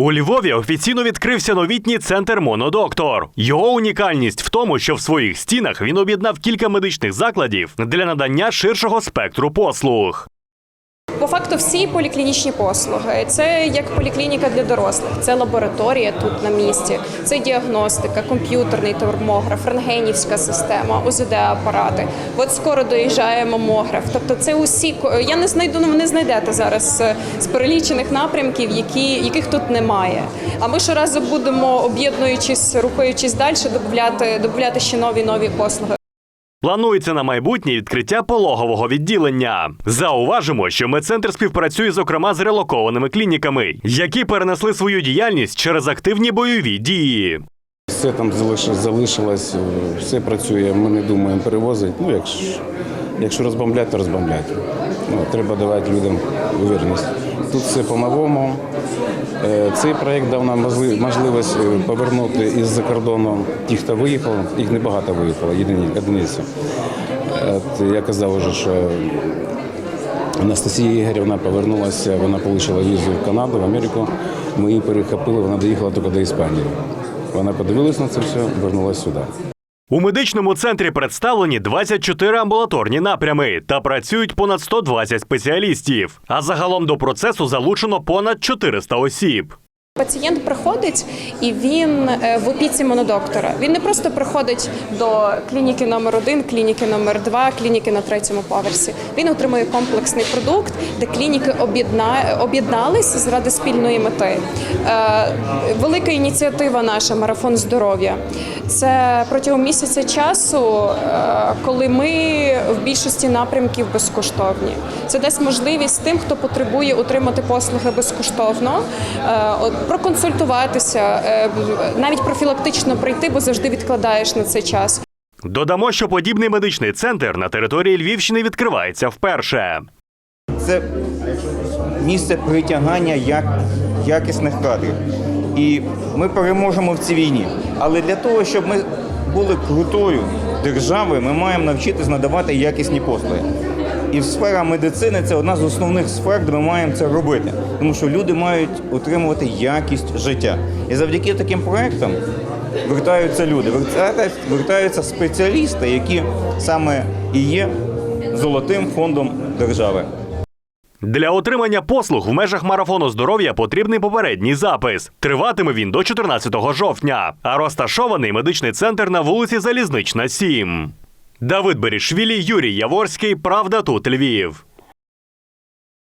У Львові офіційно відкрився новітній центр Монодоктор. Його унікальність в тому, що в своїх стінах він об'єднав кілька медичних закладів для надання ширшого спектру послуг. По факту всі поліклінічні послуги. Це як поліклініка для дорослих, це лабораторія тут на місці, це діагностика, комп'ютерний томограф, рентгенівська система, УЗД-апарати. От скоро доїжджає мамограф. Тобто, це усі я не знайду, ну не знайдете зараз е, з перелічених напрямків, які яких тут немає. А ми щоразу будемо об'єднуючись, рухаючись далі, додати ще нові нові послуги. Планується на майбутнє відкриття пологового відділення. Зауважимо, що медцентр співпрацює зокрема з релокованими клініками, які перенесли свою діяльність через активні бойові дії. Все там залиш- залишилось, е, все працює. Ми не думаємо перевозити. Ну, якщо, якщо розбомблять, то розбомблять. Ну, треба давати людям уверенність. Тут все по-новому. Е, Цей проєкт дав нам можливість е, повернути із-за кордону тих, хто виїхав. Їх небагато виїхало, єдині- одиниці. От, я казав вже, що Анастасія Ігорівна повернулася, вона отримала візу в Канаду, в Америку. Ми її перехопили, вона доїхала тільки до Іспанії. Вона подивилась на це все, вернулася сюди. У медичному центрі представлені 24 амбулаторні напрями та працюють понад 120 спеціалістів. А загалом до процесу залучено понад 400 осіб. Пацієнт приходить і він е, в опіці монодоктора. Він не просто приходить до клініки номер 1 клініки номер 2 клініки на третьому поверсі. Він отримує комплексний продукт, де клініки об'єдна... об'єднались заради спільної мети. Е, велика ініціатива наша марафон здоров'я. Це протягом місяця часу, е, коли ми в більшості напрямків безкоштовні. Це дасть можливість тим, хто потребує отримати послуги безкоштовно, проконсультуватися, е, навіть профілактично прийти, бо завжди відкладаєш на це час. Додамо, що подібний медичний центр на території Львівщини відкривається вперше. це місце притягання як, якісних кадрів. І ми переможемо в цій війні. Але для того, щоб ми були крутою державою, ми маємо навчитись надавати якісні послуги. І сфера медицини це одна з основних сфер, де ми маємо це робити. Тому що люди мають отримувати якість життя. І завдяки таким проектам вертаються люди, вертаються, спеціалісти, які саме і є золотим фондом держави. Для отримання послуг в межах марафону здоров'я потрібний попередній запис. Триватиме він до 14 жовтня, а розташований медичний центр на вулиці Залізнична, 7. Давид Берішвілі, Юрій Яворський. Правда тут Львів.